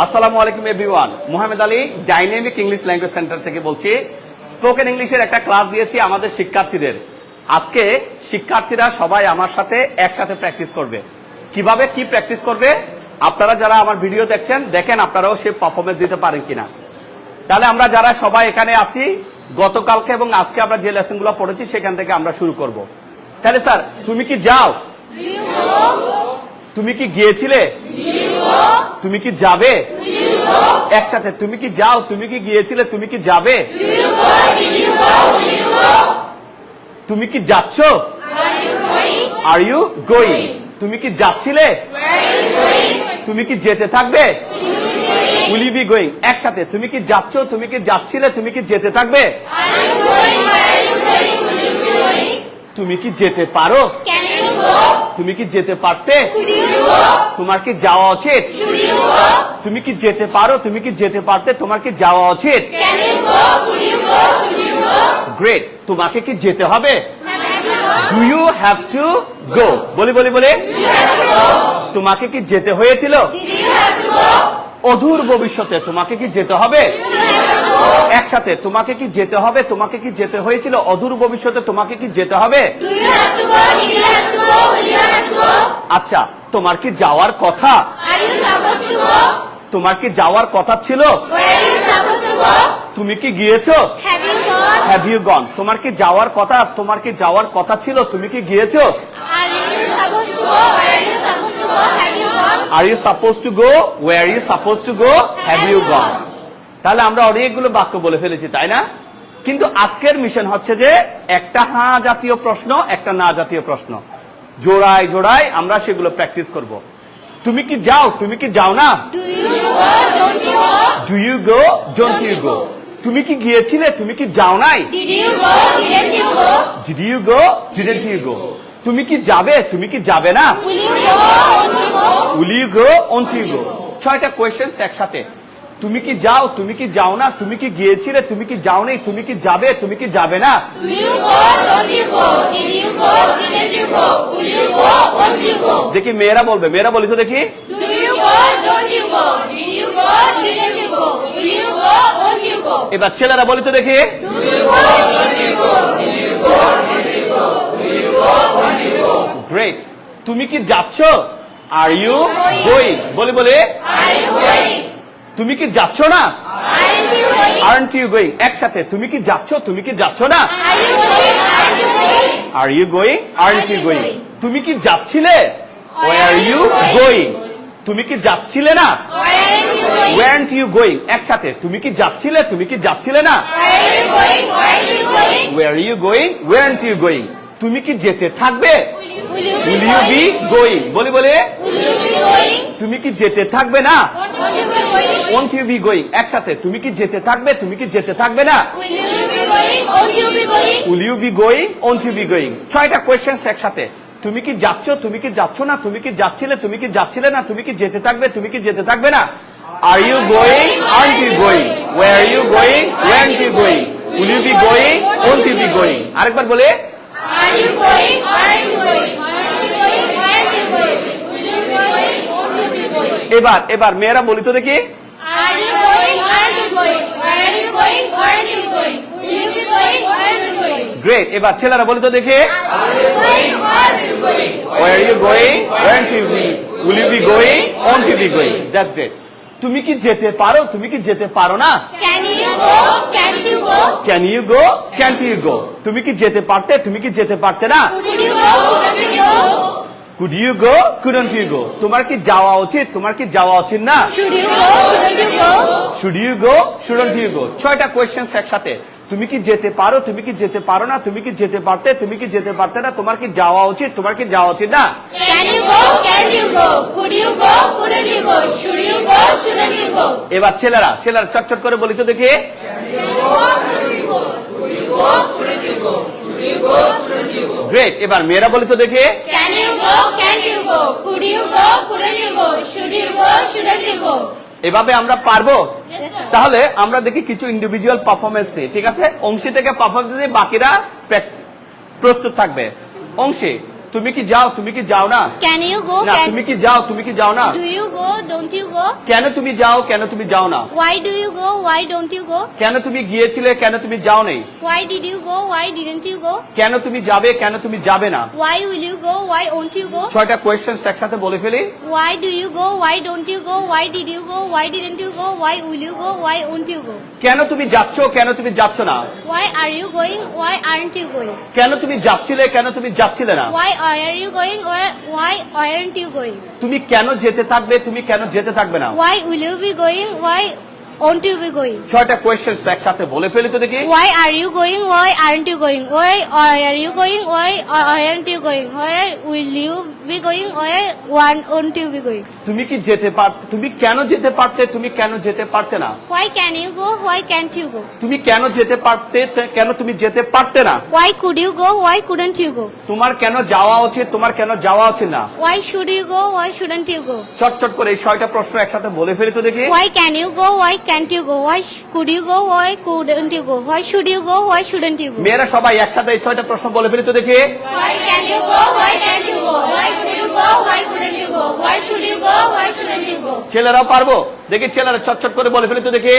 আসসালামু আলাইকুম, everyone. Mohammad Ali dynamic English language centre থেকে বলছি স্পোকেন ইংলিশের একটা ক্লাস দিয়েছি আমাদের শিক্ষার্থীদের। আজকে শিক্ষার্থীরা সবাই আমার সাথে একসাথে প্র্যাকটিস করবে। কীভাবে কি প্র্যাকটিস করবে? আপনারা যারা আমার ভিডিও দেখছেন, দেখেন আপনারাও সে পারফরমেন্স দিতে পারেন কিনা। তাহলে আমরা যারা সবাই এখানে আছি, গতকালকে এবং আজকে আমরা যে লেসনগুলো পড়েছি, সেখান থেকে আমরা শুরু করব। তাহলে স্যার, তুমি কি যাও? তুমি কি গিয়েছিলে তুমি কি যাবে একসাথে তুমি কি যাও তুমি কি গিয়েছিলে তুমি কি যাবে তুমি কি যাচ্ছ আর ইউ গোয়িং তুমি কি যাচ্ছিলে তুমি কি যেতে থাকবে উইল বি গোয়িং একসাথে তুমি কি যাচ্ছ তুমি কি যাচ্ছিলে তুমি কি যেতে থাকবে তুমি কি যেতে পারো? তুমি কি যেতে পারতে? তোমার কি যাওয়া উচিত? তুমি কি যেতে পারো তুমি কি যেতে পারতে তোমার কি যাওয়া উচিত? গ্রেট তোমাকে কি যেতে হবে do you have to go বলি বলি বলি. তোমাকে কি যেতে হয়েছিল অধুর ভবিষ্যতে তোমাকে কি যেতে হবে. একসাথে তোমাকে কি যেতে হবে তোমাকে কি যেতে হয়েছিল অধুর ভবিষ্যতে তোমাকে কি যেতে হবে? আচ্ছা তোমার কি যাওয়ার কথা? তোমার কি যাওয়ার কথা ছিল? তুমি কি গিয়েছো হ্যাভ ইউ গন তোমার কি যাওয়ার কথা তোমার কি যাওয়ার কথা ছিল তুমি কি গিয়েছো are you suppose to go were you suppose to go have you gone তাহলে আমরা অনেকগুলো বাক্য বলে ফেলেছি তাই না? কিন্তু আজকের মিশন হচ্ছে যে একটা হ্যাঁ জাতীয় প্রশ্ন একটা না জাতীয় প্রশ্ন। জোড়ায় জোড়ায় আমরা সেগুলো প্র্যাকটিস করব। তুমি কি যাও? তুমি কি যাও না? Do you go? Don't you go? Do you go don't you go তুমি কি গিয়েছিলে? তুমি কি যাও নাই? Did you go? Didn't you go? Did you go didn't you go তুমি কি যাবে তুমি কি যাবে না উলিগ অন্তিগ ছয়টা কোয়েশ্চেন একসাথে তুমি কি যাও তুমি কি যাও না তুমি কি গিয়েছিলে তুমি কি যাও নেই তুমি কি যাবে তুমি কি যাবে না দেখি মেয়েরা বলবে মেয়েরা বলিত দেখি এবার ছেলেরা বলিত দেখি গ্রেট তুমি কি যাচ্ছ আর ইউ গোয়িং বলে বলি? তুমি কি যাচ্ছ না আরন্ট ইউ গোয়িং একসাথে তুমি কি যাচ্ছ তুমি কি যাচ্ছ না? Are you going aren't you going তুমি কি যাচ্ছিলে ওয়ার ইউ গোয়িং তুমি কি যাচ্ছিলে না ওয়ারেন্ট ইউ গোয়িং একসাথে তুমি কি যাচ্ছিলে তুমি কি যাচ্ছিলে না? Were you going weren't you going তুমি কি যেতে থাকবে উইল ইউ বি গোয়িং বলি বলে Will you be going? তুমি কি যেতে থাকবে না Won't you won't you be going একসাথে তুমি কি যেতে থাকবে তুমি কি যেতে থাকবে না Will you be going? Won't you be going? Will you be going won't you be going ছয়টা কোয়েশ্চেন একসাথে তুমি কি যাচ্ছ তুমি কি যাচ্ছ না তুমি কি যাচ্ছিলে তুমি কি যাচ্ছিলে না তুমি কি যেতে থাকবে তুমি কি যেতে থাকবে না are you going aren't you going were you going one you going will you be going won't you be going আরেকবার বলে Are you going? Are you going? Are you going? Are you going? Will you be going? Won't you be going? এবার এবার মেয়েরা বলিত দেখি। Great এবার ছেলেরা বলিত দেখে। তুমি কি যেতে পারো? তুমি কি যেতে পারো না? Can you go can you go তুমি কি যেতে পারতে? তুমি কি যেতে পারতে না? Could you go? Couldn't you go? তোমার কি যাওয়া উচিত তোমার কি যাওয়া উচিত না Should you go? Shouldn't you go? Should you go shouldn't you go ছয়টা কোয়েশ্চেন একসাথে তুমি কি যেতে পারো তুমি কি যেতে পারো না তুমি কি যেতে পারতে তুমি কি যেতে পারতে না তোমার কি যাওয়া উচিত তোমার কি যাওয়া উচিত না Can you go? Can you go? Could you go? Couldn't you go? Should you go? Shouldn't you go? এবার ছেলেরা ছেলেরা চটচট করে বলি তো দেখি Can you go? Can't you go? Could you go? Couldn't you go? Should you go? Shouldn't you go? এভাবে আমরা পারব? তাহলে আমরা দেখি কিছু ইন্ডিভিজুয়াল পারফরমেন্স নেই ঠিক আছে? অংশী থেকে পারফরমেন্স বাকিরা প্রস্তুত থাকবে। অংশী তুমি কি যাও তুমি কি যাও না তুমি কি যাও তুমি কি যাও না কেন তুমি যাও কেন তুমি যাও না কেন তুমি গিয়েছিলে কেন তুমি যাও নেই কেন তুমি যাবে কেন তুমি যাবে না ছয়টা কোয়েশন একসাথে বলে ফেলি why do you go why don't you go why did you go why didn't you go why will you go why won't you go কেন তুমি যাচ্ছ কেন তুমি যাচ্ছ না why are you going why aren't you going কেন তুমি যাচ্ছিলে কেন তুমি যাচ্ছিলে না why you going why aren't you going তুমি কেন যেতে থাকবে? তুমি কেন যেতে থাকবে না? Why will you be going why won't you be going? ছয়টা কোয়েশ্চেন একসাথে বলে ফেলি তো দেখি Why are you going? Why aren't you going? Why are you going? Why aren't you going? Where will you be going? Why won't you be going? তুমি কি যেতে পার তুমি কেন যেতে পারতে তুমি কেন যেতে পারতে না Why can you go? Why can't you go? তুমি কেন যেতে পারতে কেন তুমি যেতে পারতে না Why could you go? Why couldn't you go? তোমার কেন যাওয়া উচিত তোমার কেন যাওয়া উচিত না Why should you go? Why shouldn't you go? চটচট করে এই ছয়টা প্রশ্ন একসাথে বলে ফেলি তো দেখি Why can you go? Why can't you go? Why could you go? Why couldn't you go? Why should you go? Why shouldn't you go? মেয়েরা সবাই একসাথে এই ছয়টা প্রশ্ন বলে ফেলি তো দেখি Why can you go? Why can't you go? Why could you go? Why couldn't you go? Why should you go? Why shouldn't you go? ছেলেরাও পারব দেখি ছেলেরা চটচট করে বলে ফেলি তো দেখি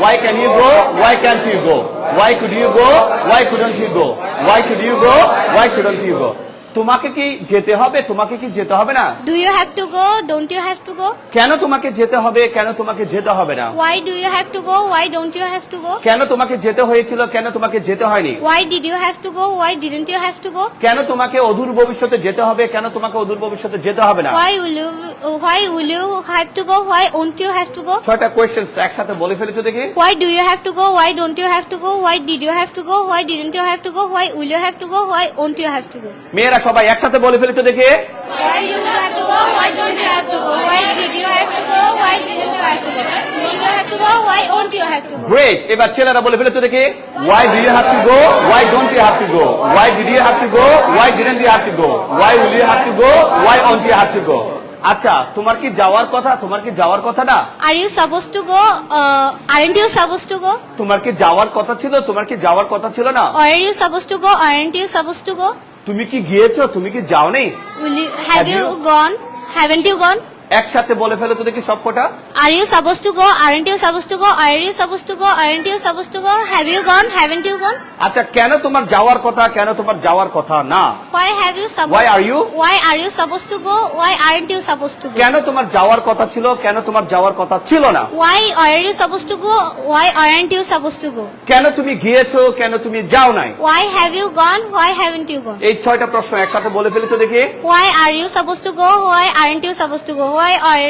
why can you go why can you go why could you go why couldn't you go why should you go why shouldn't you go তোমাকে কি যেতে হবে তোমাকে কি যেতে হবে না Do you have to go? Don't you have to go? কেন তোমাকে যেতে হবে কেন তোমাকে যেতে হবে না Why do you have to go? Why don't you have to go? কেন তোমাকে যেতে হয়েছিল কেন তোমাকে যেতে হয়নি Why did you have to go? Why didn't you have to go? কেন তোমাকে অদূর ভবিষ্যতে যেতে হবে কেন তোমাকে অদূর ভবিষ্যতে যেতে হবে না Why will you? Why will you have to go? Why won't you have to go? ছয়টা কোয়েশ্চেন একসাথে বলে ফেলেছো দেখি Why do you have to go? Why don't you have to go? Why did you have to go? Why didn't you have to go? Why will you have to go? Why won't you have to go? মেয়েরা সবাই একসাথে বলে ফেলেছো তো? Great এবার ছেলেরা বলে দেখে। Why go why go why go why go why go why go আচ্ছা তোমার কি যাওয়ার কথা? তোমার কি যাওয়ার কথা না? Are you suppose to go aren't you suppose to go তোমার কি যাওয়ার কথা ছিল? তোমার কি যাওয়ার কথা ছিল না? Are you suppose to go aren't you suppose to go তুমি কি গিয়েছো? তুমি কি যাও নাই have you gone haven't you gone একসাথে বলে ফেলো তো দেখি সবকটা। Are you supposed to go? Aren't you supposed to go? Are you supposed to go? Aren't you supposed to go? Have you gone? Haven't you gone? আচ্ছা কেন তোমার যাওয়ার কথা কেন তোমার যাওয়ার কথা না Why have you supposed? Why are you? Why are you supposed to go? Why aren't you supposed to go? কেন তোমার যাওয়ার কথা ছিল কেন তোমার যাওয়ার কথা ছিল না Why are you supposed to go? Why aren't you supposed to go? কেন তুমি গিয়েছো কেন তুমি যাও নাই Why have you gone? Why haven't you gone? এই ছয়টা প্রশ্ন একসাথে বলে ফেলেছো দেখি Why are you supposed to go? Why aren't you supposed to go? Why are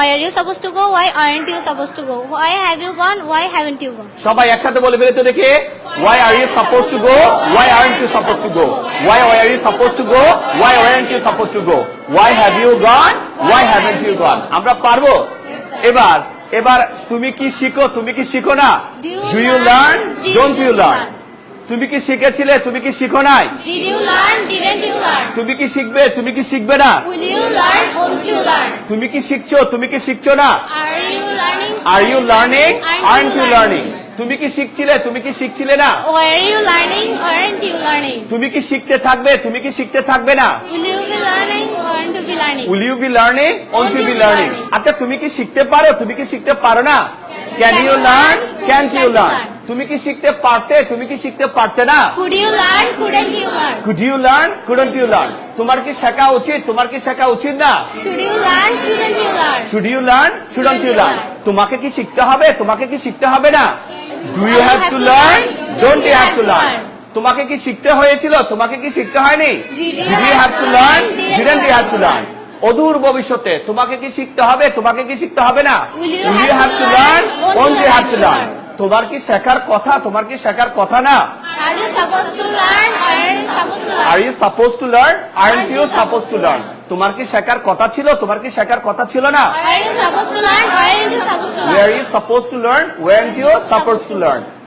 are you supposed to go? Why aren't you supposed to go? Why have you gone? Why haven't you gone? সবাই একসাথে বলে ফেলেছো দেখি why are you suppose to go why aren't you suppose to go why are you suppose to go why aren't you suppose to go why have you gone why haven't you gone আমরা পারব? এবার এবার তুমি কি শিখো? তুমি কি শিখো না? Do you do you learn? Learn Did don't you you learn learn? তুমি কি শিখেছিলে তুমি কি শিখো নাই তুমি কি শিখবে তুমি কি শিখবে না তুমি কি শিখছো তুমি কি শিখছো না are you learning are you learning তুমি কি শিখছিলে তুমি কি শিখছিলে না তুমি কি শিখতে থাকবে তুমি কি শিখতে থাকবে না উইল ইউ বি লার্নিং আচ্ছা তুমি কি শিখতে পারো তুমি কি শিখতে পারো না can you learn can you learn তুমি কি শিখতে পারতে তুমি কি শিখতে পারতে না Could you learn? Couldn't you? Could you learn couldn't you learn তোমার কি শেখা উচিত তোমার কি শেখা উচিত না Should you learn? Shouldn't you learn? Should you learn shouldn't you learn তোমাকে কি শিখতে হবে তোমাকে কি শিখতে হবে না do you have to learn don't you have to learn তোমাকে কি শিখতে হয়েছিল তোমাকে কি শিখতে হয়নি Did you did you have have to to learn learn? Didn't didn't you you have have to to learn অদূর ভবিষ্যতে। তোমাকে কি শিখতে হবে? তোমাকে কি শিখতে হবে না? তোমার কি শেখার কথা? তোমার কি শেখার কথা না? তোমার কি শেখার কথা ছিল? তোমার কি শেখার কথা ছিল না?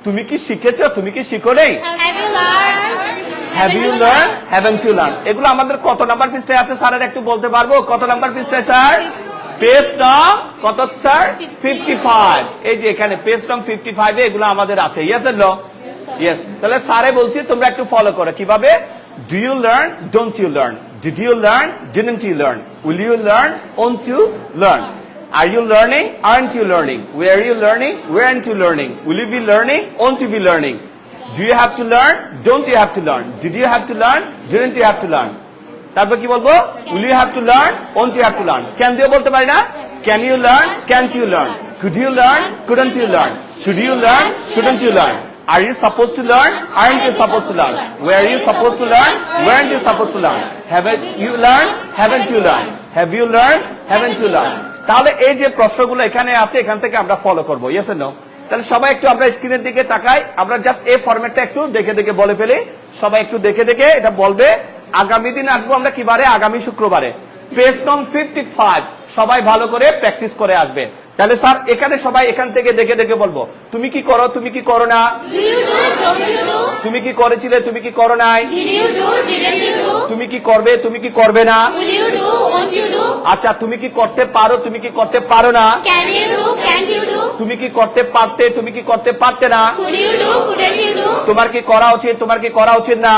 তুমি কি শিখেছ? তুমি কি শিখো নেই? Have you learn haven't you learn এগুলো আমাদের কত নাম্বার পৃষ্ঠায় আছে স্যারের একটু বলতে পারব কত নাম্বার পৃষ্ঠায় স্যার পেজ নং কত স্যার ফিফটি ফাইভ এই যে এখানে পেজ নং ফিফটি ফাইভে এগুলো আমাদের আছে ইয়েস এর ইয়েস তাহলে স্যারে বলছি তোমরা একটু ফলো করো কীভাবে do you learn don't you learn Did you learn? Didn't you learn? Will you learn? Won't you learn? Are you learning? Aren't you learning? Where are you learning? Where aren't you learning? Will you be learning? Won't you be learning? Do you have to learn? Don't you have to learn? Did you have to learn? Didn't you have to learn? তারপর কি বলব will you have to learn won't you have to learn can দিও বলতে পারি না can you learn can't you learn could you learn couldn't you learn should you learn shouldn't you learn Are you supposed to learn? Aren't you supposed to learn? Where are you supposed to learn? Weren't you supposed to learn? Haven't you learned? Haven't you learned? Have you learned? Haven't you learned? তাহলে এই যে প্রশ্নগুলো এখানে আছে এখান থেকে আমরা follow করব ইয়েস নো তাহলে সবাই একটু আমরা স্ক্রিনের দিকে তাকাই। আমরা জাস্ট এই ফরম্যাটটা একটু দেখে দেখে বলে ফেলি। সবাই একটু দেখে দেখে এটা বলবে। আগামী দিন আসব আমরা কিবারে আগামী শুক্রবারে। পেজ নং ফিফটি সবাই ভালো করে প্র্যাকটিস করে আসবে তাহলে স্যার, এখানে সবাই এখান থেকে দেখে দেখে বলব, তুমি কি করো, তুমি কি করো না? তুমি কি করেছিলে, তুমি কি করো নাই? তুমি কি করবে, তুমি কি করবে না? আচ্ছা তুমি কি করতে পারো, তুমি কি করতে পারো না? তুমি কি করতে পারতে, তুমি কি করতে পারতে না? তোমার কি করা উচিত, তোমার কি করা উচিত না?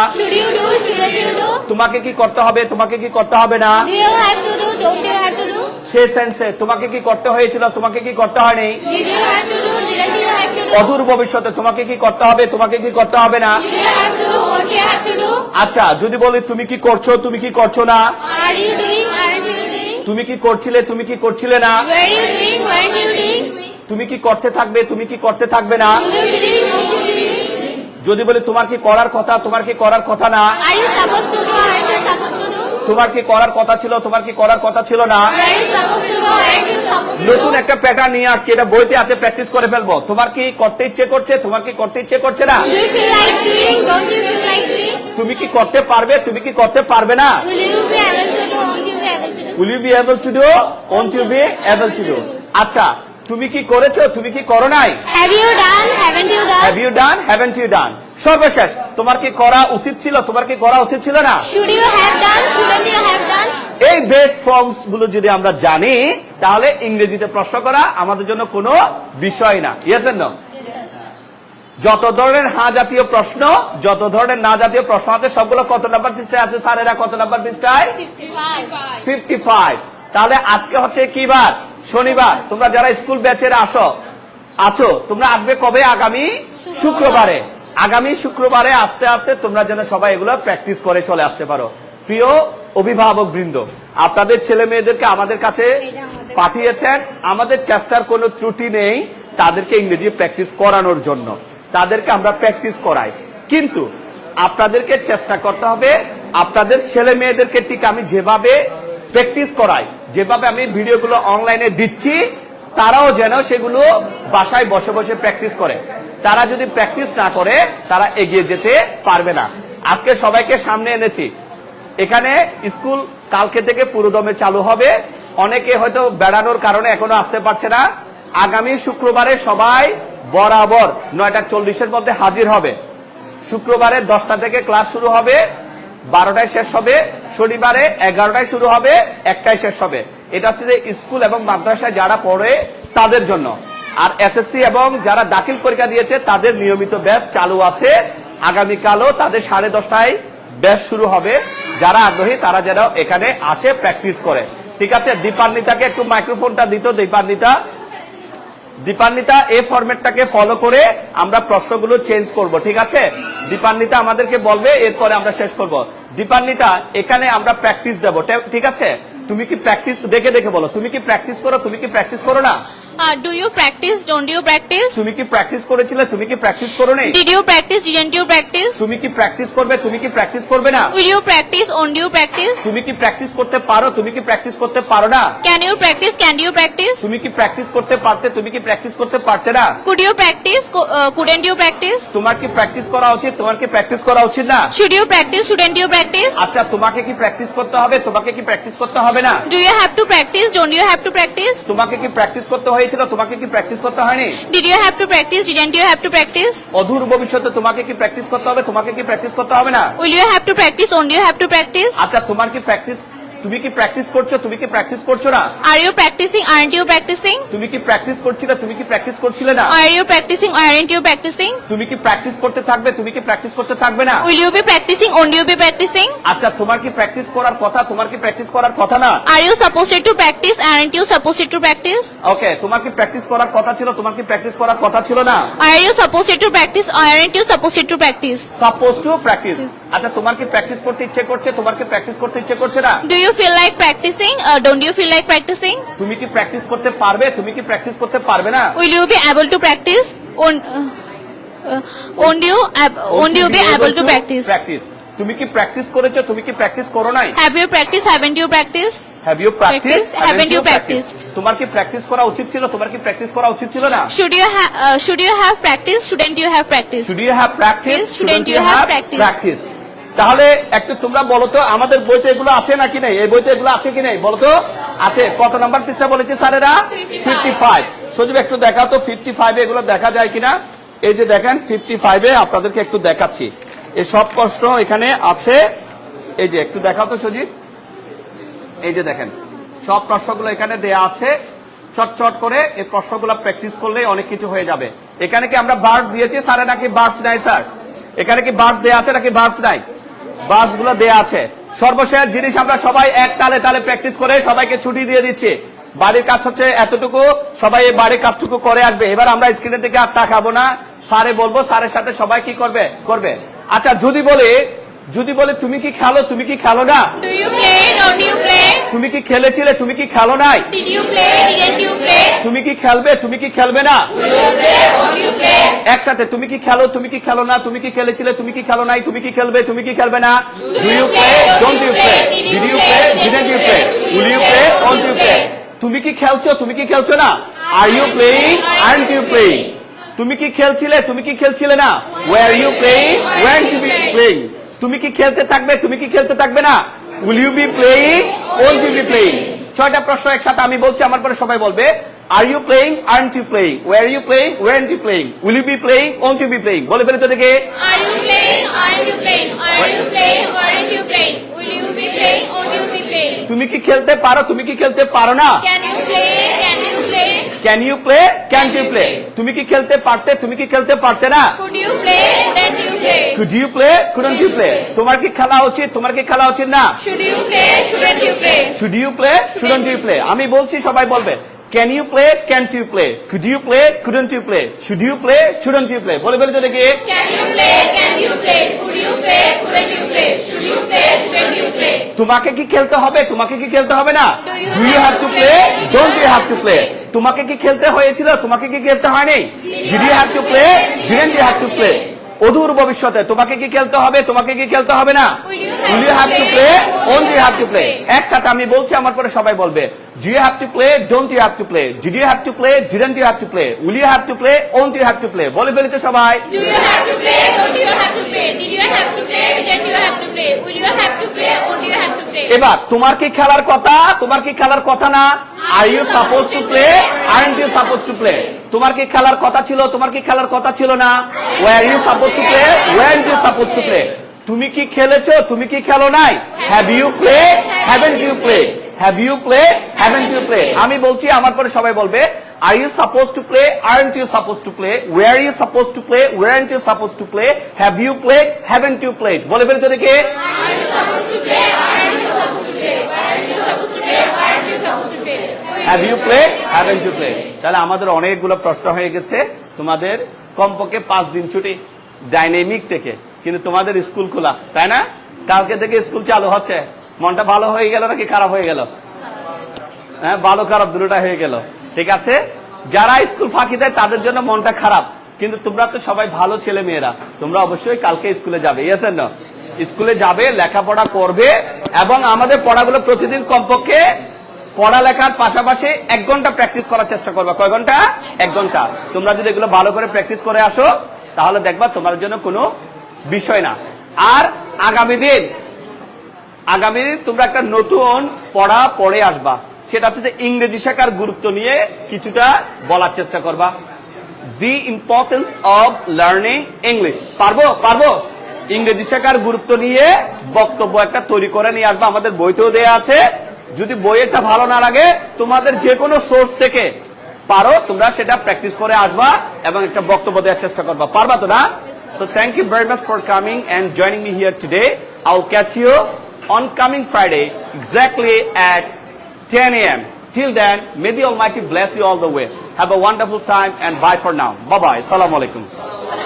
তোমাকে কি করতে হবে, তোমাকে কি করতে হবে না সে সেন্সে তোমাকে কি করতে হয়েছিল তোমাকে কি করতে হয়নি? অদূর ভবিষ্যতে তোমাকে কি করতে হবে তোমাকে কি করতে হবে না? আচ্ছা যদি বলি তুমি কি করছ তুমি কি করছ না? তুমি কি করছিলে তুমি কি করছিলে না? তুমি কি করতে থাকবে তুমি কি করতে থাকবে না? যদি বলি তোমার কি করার কথা তোমার কি করার কথা না? তোমার কি করার কথা ছিল? তোমার কি করার কথা ছিল না? নতুন একটা প্যাটার্ন নিয়ে আসছি এটা বইতে আছে প্র্যাকটিস করে ফেলব। তোমার কি করতে ইচ্ছে করছে? তোমার কি করতে ইচ্ছে করছে না? তুমি কি করতে পারবে? তুমি কি করতে পারবে না? আচ্ছা তুমি কি করেছ? তুমি কি করো নাই? Have you done haven't you done haven't you done সর্বশেষ তোমার কি করা উচিত ছিল? তোমার কি করা উচিত ছিল না? Should you have done? Shouldn't you have done? এই বেস ফর্মসগুলো যদি আমরা জানি তাহলে ইংরেজিতে প্রশ্ন করা আমাদের জন্য কোনো বিষয় না। ইয়েস নো যত ধরনের হ্যাঁ জাতীয় প্রশ্ন যত ধরনের না জাতীয় প্রশ্ন আছে সবগুলো কত নাম্বার পৃষ্ঠায় আছে? স্যারেরা কত নাম্বার পৃষ্ঠায়? ফিফটি ফাইভ তাহলে আজকে হচ্ছে কি বার? শনিবার। তোমরা যারা স্কুল ব্যাচের আসো আছো তোমরা আসবে কবে? আগামী শুক্রবারে। আগামী শুক্রবারে আস্তে আস্তে তোমরা যেন সবাই এগুলো প্র্যাকটিস করে চলে আসতে পারো। প্রিয় অভিভাবক বৃন্দ আপনাদের ছেলে মেয়েদেরকে আমাদের কাছে পাঠিয়েছেন। আমাদের চেষ্টার কোনো ত্রুটি নেই তাদেরকে ইংরেজি প্র্যাকটিস করানোর জন্য। তাদেরকে আমরা প্র্যাকটিস করাই। কিন্তু আপনাদেরকে চেষ্টা করতে হবে আপনাদের ছেলে মেয়েদেরকে ঠিক আমি যেভাবে প্র্যাকটিস করাই যেভাবে আমি ভিডিওগুলো অনলাইনে দিচ্ছি তারাও যেন সেগুলো বাসায় বসে বসে প্র্যাকটিস করে। তারা যদি প্র্যাকটিস না করে, তারা এগিয়ে যেতে পারবে না। আজকে সবাইকে সামনে এনেছি। এখানে স্কুল কালকে থেকে পুরোদমে চালু হবে। অনেকে হয়তো বেড়ানোর কারণে এখনও আসতে পারছে না। আগামী শুক্রবারে সবাই বরাবর নয়টা চল্লিশের মধ্যে হাজির হবে। শুক্রবারে দশটা থেকে ক্লাস শুরু হবে, বারোটায় শেষ হবে, শনিবারে এগারোটায় শুরু হবে, একটায় শেষ হবে। এটা হচ্ছে যে স্কুল এবং মাদ্রাসায় যারা পড়ে তাদের জন্য। আর এসএসসি এবং যারা দাখিল পরীক্ষা দিয়েছে, তাদের নিয়মিত ব্যাচ চালু আছে। আগামীকালও তাদের সাড়ে দশটায় ব্যাচ শুরু হবে। যারা আগ্রহী, তারা যেন এখানে আসে প্র্যাকটিস করে। ঠিক আছে, দীপান্বিতাকে একটু মাইক্রোফোনটা দিত, দীপান্বিতা। দীপান্বিতা এই ফরম্যাটটাকে ফলো করে আমরা প্রশ্নগুলো চেঞ্জ করব, ঠিক আছে? দীপান্বিতা আমাদেরকে বলবে, এরপরে আমরা শেষ করব। দীপান্বিতা, এখানে আমরা প্র্যাকটিস দেব ঠিক আছে? তুমি কি প্র্যাকটিস দেখে দেখে বলো তুমি কি প্র্যাকটিস করো তুমি কি প্র্যাকটিস করো না Uh, do you practice? Don't you practice? তুমি কি প্র্যাকটিস করেছিলে তুমি কি প্র্যাকটিস করো নি Did you practice? Didn't you practice? তুমি কি প্র্যাকটিস করবে তুমি কি প্র্যাকটিস করবে না Will you practice? Won't you practice? তুমি কি প্র্যাকটিস করতে পারো তুমি কি প্র্যাকটিস করতে পারো না Can you practice? Can you practice? তুমি কি প্র্যাকটিস করতে পারতে তুমি কি প্র্যাকটিস করতে পারতে না Could you practice? Co- uh, couldn't you practice? তোমার কি প্র্যাকটিস করা উচিত তোমার কি প্র্যাকটিস করা উচিত না Should you practice? Shouldn't you practice? আচ্ছা তোমাকে কি প্র্যাকটিস করতে হবে তোমাকে কি প্র্যাকটিস করতে হবে না Do you have to practice? Don't you have to practice? তোমাকে কি প্র্যাকটিস করতে হয়েছিল তোমাকে কি প্র্যাকটিস করতে হয়নি Did you have to practice? Didn't you have to practice? অদূর ভবিষ্যতে তোমাকে কি প্র্যাকটিস করতে হবে তোমাকে কি প্র্যাকটিস করতে হবে না Will you have to practice? Won't you have to practice? আচ্ছা তোমার কি প্র্যাকটিস তুমি কি প্র্যাকটিস করছ তুমি কি প্র্যাকটিস করছ না are you practicing aren't you practicing তুমি কি প্র্যাকটিস করছিলে তুমি কি প্র্যাকটিস করছিলে না are you practicing aren't you practicing তুমি কি প্র্যাকটিস করতে থাকবে তুমি কি প্র্যাকটিস করতে থাকবে না will you be practicing won't you be practicing আচ্ছা তোমার কি প্র্যাকটিস করার কথা তোমার কি প্র্যাকটিস করার কথা না are you supposed to practice aren't you supposed to practice okay তোমার কি প্র্যাকটিস করার কথা ছিল তোমার কি প্র্যাকটিস করার কথা ছিল না are you supposed to practice aren't you supposed to practice supposed to practice আচ্ছা তোমার কি প্র্যাকটিস করতে ইচ্ছে করছে তোমার কি প্র্যাকটিস করতে ইচ্ছে করছে না do you feel like practicing? Uh, don't you feel like practicing? তুমি কি প্র্যাকটিস করতে পারবে তুমি কি প্র্যাকটিস করতে পারবে না Will you be able to practice? Won't, uh, uh, won't you, ab- won't you be able to practice? Practice তুমি কি প্র্যাকটিস করেছ তুমি কি প্র্যাকটিস করো নাই Have you practiced? Haven't you practiced? Have you practice Practiced? Haven't you practiced? তোমার কি practice করা উচিত ছিল তোমার কি প্র্যাকটিস করা উচিত ছিল না Should you have? Uh, should you have practiced? Shouldn't you have practiced? Should you have practice you have practiced? Practice তাহলে একটু তোমরা বলো তো আমাদের বইতে এগুলো আছে নাকি নেই? এই বইতে এগুলো আছে কি নেই? বলো তো। আছে। কত নাম্বার পৃষ্ঠা বলেছে স্যারেরা? ফিফটি ফাইভ সজীব একটু দেখাও তো ফিফটি ফাইভে এগুলো দেখা যায় কিনা? এই যে দেখেন ফিফটি ফাইভে আপনাদেরকে একটু দেখাচ্ছি। এই সব প্রশ্ন এখানে আছে। এই যে একটু দেখাও তো সজীব। এই যে দেখেন সব প্রশ্নগুলো এখানে দেয়া আছে। চটচট করে এই প্রশ্নগুলো প্র্যাকটিস করলে অনেক কিছু হয়ে যাবে। এখানে কি আমরা বার্স দিয়েছি স্যারে নাকি বার্স নাই স্যার? এখানে কি বার্স দেয়া আছে নাকি বার্স নাই? বার্সগুলো দেয়া আছে। সর্বশেষ জিনিস আমরা সবাই এক তালে তালে প্র্যাকটিস করে সবাইকে ছুটি দিয়ে দিচ্ছি। বাড়ির কাজ হচ্ছে এতটুকু, সবাই এই বাড়ির কাজটুকু করে আসবে। এবার আমরা স্ক্রিনের দিকে আর তাকাবো না। স্যারে বলব, স্যারের সাথে সবাই কি করবে? করবে। আচ্ছা যদি বলে যদি বলে তুমি কি খেলো তুমি কি খেলো না Do you play? Don't you play? তুমি কি খেলেছিলে তুমি কি খেলো নাই Did you play? Didn't you play? তুমি কি খেলবে তুমি কি খেলবে না Won't you play? একসাথে তুমি কি খেলো তুমি কি খেলো না তুমি কি খেলেছিলে তুমি কি খেলো নাই তুমি কি খেলবে তুমি কি খেলবে না do you play don't you play did you play didn't you play will you play won't you play তুমি কি খেলছো তুমি কি খেলছো না are you playing you playing তুমি কি খেলছিলে তুমি কি খেলছিলে না were you playing were you playing তুমি কি খেলতে থাকবে তুমি কি খেলতে থাকবে না will you be playing won't you be playing ছয়টা প্রশ্ন একসাথে আমি বলছি আমার পরে সবাই বলবে are you playing aren't you playing were you playing weren't you playing will you be playing won't you be playing বলে ফেলে তো দেখে Are you playing? Aren't you playing? Are you playing? Aren't you playing? Will you be playing? Won't you be playing? তুমি কি খেলতে পারো তুমি কি খেলতে পারো না play? Can you play? Can you play can you play তুমি কি খেলতে পারতে তুমি কি খেলতে পারতে না Could you play? Then you play. Could you play couldn't you play তোমার কি খেলা উচিত তোমার কি খেলা উচিত না Should you play? Shouldn't you play? Should you play shouldn't you play আমি বলছি সবাই বলবে can you play can't you play could you play couldn't you play should you play shouldn't you play বলে ফেলে তো দেখে Can you play? Can you play? Could you play? Couldn't you play? Should you play? Shouldn't you play? তোমাকে কি খেলতে হবে তোমাকে কি খেলতে হবে না Do you do you have to play don't you have to play তোমাকে কি খেলতে হয়েছিল? তোমাকে কি খেলতে হয়নি? You have to play didn't you have to play অদূর ভবিষ্যতে তোমাকে কি খেলতে হবে তোমাকে কি খেলতে হবে না will you have to play won't you have to play একসাথে আমি বলছি আমার পরে সবাই বলবে do you have to play don't you have to play did you have to play didn't you have to play will you have to play won't you have to play বলে ফেলিতে সবাই Do you have to play? Don't you have to play? Did you have to play? Didn't you have to play? Will you have to play? Won't you have to play? এবার তোমার কি খেলার কথা তোমার কি খেলার কথা না are you suppose to play aren't you suppose to play তোমার কি খেলার কথা ছিল? তোমার কি খেলার কথা ছিল না? Were you suppose to play were you suppose to play তুমি কি খেলেছো? তুমি কি খেলো নাই? Have you play haven't you play have you play haven't you play আমি বলছি, আমার পরে সবাই বলবে are you suppose to play aren't you suppose to play were you suppose to play warrant you suppose to play have you play haven't you play বলে ফেলেছে দেখে have you play haven't you play তাহলে আমাদের অনেকগুলো প্রশ্ন হয়ে গেছে। তোমাদের কমপক্ষে পাঁচ দিন ছুটি। ডাইনামিক থেকে। কিন্তু তোমাদের স্কুল খোলা, তাই না? কালকে থেকে স্কুল চালু হচ্ছে। মনটা ভালো হয়ে গেল নাকি খারাপ হয়ে গেল? হ্যাঁ ভালো খারাপ দুটোটা হয়ে গেল। ঠিক আছে? যারা স্কুল ফাঁকি দেয়, তাদের জন্য মনটা খারাপ। কিন্তু তোমরা তো সবাই ভালো ছেলে মেয়েরা। তোমরা অবশ্যই কালকে স্কুলে যাবে। ইয়েস না স্কুলে যাবে, লেখাপড়া করবে এবং আমাদের পড়াগুলো প্রতিদিন কমপক্ষে পড়ালেখার পাশাপাশি এক ঘণ্টা প্র্যাকটিস করার চেষ্টা করবে। কয় ঘণ্টা? এক ঘণ্টা। তোমরা যদি এগুলো ভালো করে প্র্যাকটিস করে আসো, তাহলে দেখবা তোমার জন্য কোনো বিষয় না। আর আগামী দিন আগামী দিন তোমরা একটা নতুন পড়া পড়ে আসবা। সেটা হচ্ছে যে ইংরেজি শেখার গুরুত্ব নিয়ে কিছুটা বলার চেষ্টা করবা। The importance of learning English পারব? পারব? ইংরেজি শেখার গুরুত্ব নিয়ে বক্তব্য একটা তৈরি করে নিয়ে আসবা। আমাদের বইতেও দেয়া আছে। যদি বইয়েরটা ভালো না লাগে তোমাদের যে কোনো সোর্স থেকে পারো তোমরা সেটা প্র্যাকটিস করে আসবা এবং একটা বক্তব্য দেওয়ার চেষ্টা করবা পারবা তো না so thank you very much for coming and joining me here today I will catch on coming Friday exactly at 10 a.m. Till then, may the Almighty bless you all the way. Have a wonderful time and bye for now. Bye bye. Assalamu alaikum.